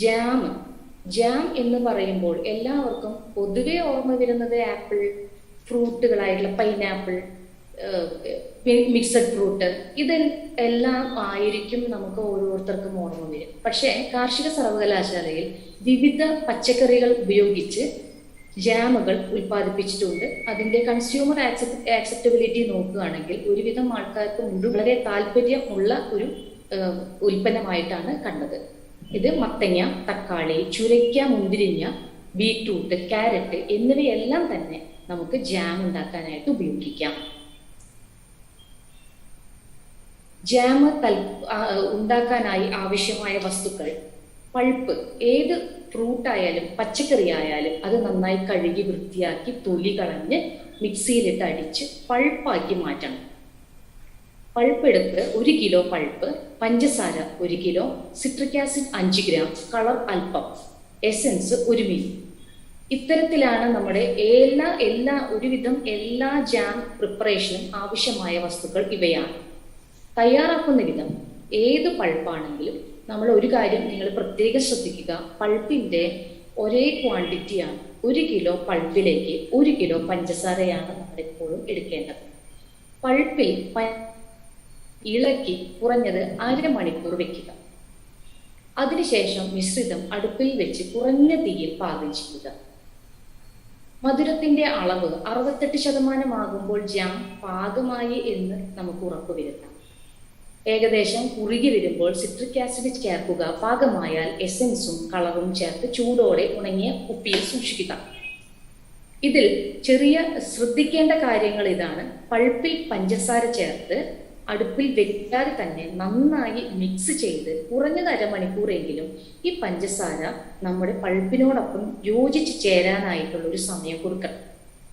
Jam jam എന്ന് പറയുമ്പോൾ എല്ലാവർക്കും പൊതുവെ ഓർമ്മ വരുന്നത് ആപ്പിൾ ഫ്രൂട്ടുകളായിട്ടുള്ള പൈനാപ്പിൾ മിക്സഡ് ഫ്രൂട്ട്. ഇത് എല്ലാം ആയിരിക്കും നമുക്ക് ഓരോരുത്തർക്കും ഓർമ്മ വരും പക്ഷേ കാർഷിക സർവകലാശാലയിൽ വിവിധ പച്ചക്കറികൾ ഉപയോഗിച്ച് ജാമുകൾ ഉൽപ്പാദിപ്പിച്ചിട്ടുണ്ട്. അതിന്റെ കൺസ്യൂമർ ആക്സെപ്റ്റബിലിറ്റി നോക്കുകയാണെങ്കിൽ ഒരുവിധം ആൾക്കാർക്ക് മുഴുവൻ വളരെ താല്പര്യമുള്ള ഒരു ഉൽപ്പന്നമായിട്ടാണ് കണ്ടത്. ഇത് മത്തങ്ങ തക്കാളി ചുരയ്ക്ക മുന്തിരിങ്ങ ബീറ്റ്റൂട്ട് ക്യാരറ്റ് എന്നിവയെല്ലാം തന്നെ നമുക്ക് ജാം ഉണ്ടാക്കാനായിട്ട് ഉപയോഗിക്കാം. ജാം തൽ ഉണ്ടാക്കാനായി ആവശ്യമായ വസ്തുക്കൾ പൾപ്പ് ഏത് ഫ്രൂട്ട് ആയാലും പച്ചക്കറി ആയാലും അത് നന്നായി കഴുകി വൃത്തിയാക്കി തൊലി കളഞ്ഞ് മിക്സിയിലിട്ട് അടിച്ച് പൾപ്പാക്കി മാറ്റണം. പൾപ്പ് എടുത്ത് ഒരു കിലോ പൾപ്പ് പഞ്ചസാര ഒരു കിലോ സിട്രിക് ആസിഡ് അഞ്ച് ഗ്രാം കളർ അല്പം എസെൻസ് ഒരു മില്ലി. ഇത്തരത്തിലാണ് നമ്മുടെ എല്ലാ എല്ലാ ഒരുവിധം എല്ലാ ജാം പ്രിപ്പറേഷനും ആവശ്യമായ വസ്തുക്കൾ ഇവയാണ്. തയ്യാറാക്കുന്ന വിധം ഏത് പൾപ്പാണെങ്കിലും നമ്മൾ ഒരു കാര്യം നിങ്ങൾ പ്രത്യേകം ശ്രദ്ധിക്കുക. പൾപ്പിന്റെ ഒരേ ക്വാണ്ടിറ്റിയാണ് ഒരു കിലോ പൾപ്പിലേക്ക് ഒരു കിലോ പഞ്ചസാരയാണ് നമ്മൾ എപ്പോഴും എടുക്കേണ്ടത്. പൾപ്പിൽ ഇളക്കി കുറഞ്ഞത് അര മണിക്കൂർ വെക്കുക. അതിനുശേഷം മിശ്രിതം അടുപ്പിൽ വെച്ച് കുറഞ്ഞ തീയിൽ പാകം ചെയ്യുക മധുരത്തിന്റെ അളവ് അറുപത്തെട്ട് ശതമാനമാകുമ്പോൾ ജാം പാകമായി എന്ന് നമുക്ക് ഉറപ്പ് ഉറപ്പുവരുത്താം ഏകദേശം കുറുകി വരുമ്പോൾ സിട്രിക് ആസിഡ് ചേർക്കുക. പാകമായാൽ എസൻസും കളറും ചേർത്ത് ചൂടോടെ ഉണങ്ങിയ കുപ്പിയിൽ സൂക്ഷിക്കുക. ഇതിൽ ചെറിയ ശ്രദ്ധിക്കേണ്ട കാര്യങ്ങൾ ഇതാണ്. പൾപ്പിൽ പഞ്ചസാര ചേർത്ത് അടുപ്പിൽ വെക്കാതെ തന്നെ നന്നായി മിക്സ് ചെയ്ത് കുറഞ്ഞത് അരമണിക്കൂറെങ്കിലും ഈ പഞ്ചസാര നമ്മുടെ പൾപ്പിനോടൊപ്പം യോജിച്ച് ചേരാനായിട്ടുള്ള ഒരു സമയം കൊടുക്കണം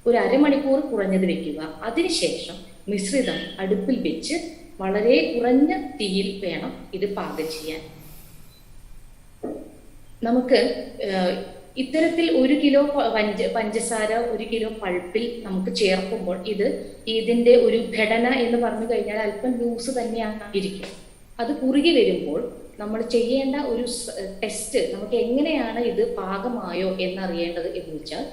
ഒരു അരമണിക്കൂർ കുറഞ്ഞത് വെക്കുക. അതിനുശേഷം മിശ്രിതം അടുപ്പിൽ വെച്ച് വളരെ കുറഞ്ഞ തീയിൽ വേണം ഇത് പാകം ചെയ്യാൻ. നമുക്ക് ഇത്തരത്തിൽ ഒരു കിലോ പഞ്ച പഞ്ചസാര ഒരു കിലോ പൾപ്പിൽ നമുക്ക് ചേർക്കുമ്പോൾ ഇത് ഇതിന്റെ ഒരു ഘടന എന്ന് പറഞ്ഞു കഴിഞ്ഞാൽ അല്പം ലൂസ് തന്നെയായിരിക്കും അത് കുറുകി വരുമ്പോൾ നമ്മൾ ചെയ്യേണ്ട ഒരു ടെസ്റ്റ് നമുക്ക് എങ്ങനെയാണ് ഇത് പാകമായോ എന്നറിയേണ്ടത് എന്ന് വെച്ചാൽ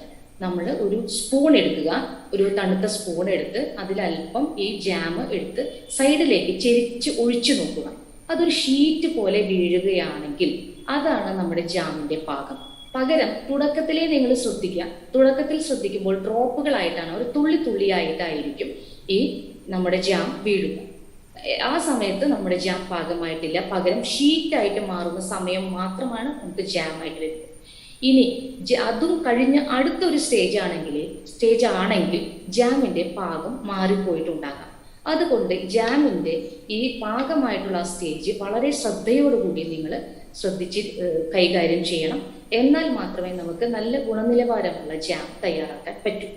നമ്മൾ ഒരു സ്പൂൺ എടുക്കുക. ഒരു തണുത്ത സ്പൂൺ എടുത്ത് അതിലല്പം ഈ ജാം എടുത്ത് സൈഡിലേക്ക് ചെരിച്ച് ഒഴിച്ചു നോക്കുക. അതൊരു ഷീറ്റ് പോലെ വീഴുകയാണെങ്കിൽ അതാണ് നമ്മുടെ ജാമിന്റെ പാകം. പകരം തുടക്കത്തിലേ നിങ്ങൾ ശ്രദ്ധിക്കുക. തുടക്കത്തിൽ ശ്രദ്ധിക്കുമ്പോൾ ഡ്രോപ്പുകളായിട്ടാണ് ഒരു തുള്ളി തുള്ളിയായിട്ടായിരിക്കും ഈ നമ്മുടെ ജാം വീഴുക ആ സമയത്ത് നമ്മുടെ ജാം പാകമായിട്ടില്ല. പകരം ഷീറ്റായിട്ട് മാറുന്ന സമയം മാത്രമാണ് നമുക്ക് ജാം ആയിട്ട് വരുന്നത്. ഇനി അതും കഴിഞ്ഞ് അടുത്തൊരു സ്റ്റേജ് ആണെങ്കിൽ സ്റ്റേജ് ആണെങ്കിൽ ജാമിന്റെ പാകം മാറിപ്പോയിട്ടുണ്ടാകാം. അതുകൊണ്ട് ജാമിന്റെ ഈ പാകമായിട്ടുള്ള സ്റ്റേജ് വളരെ ശ്രദ്ധയോടുകൂടി നിങ്ങൾ ശ്രദ്ധിച്ച് കൈകാര്യം ചെയ്യണം. എന്നാൽ മാത്രമേ നമുക്ക് നല്ല ഗുണനിലവാരമുള്ള ജാം തയ്യാറാക്കാൻ പറ്റൂ.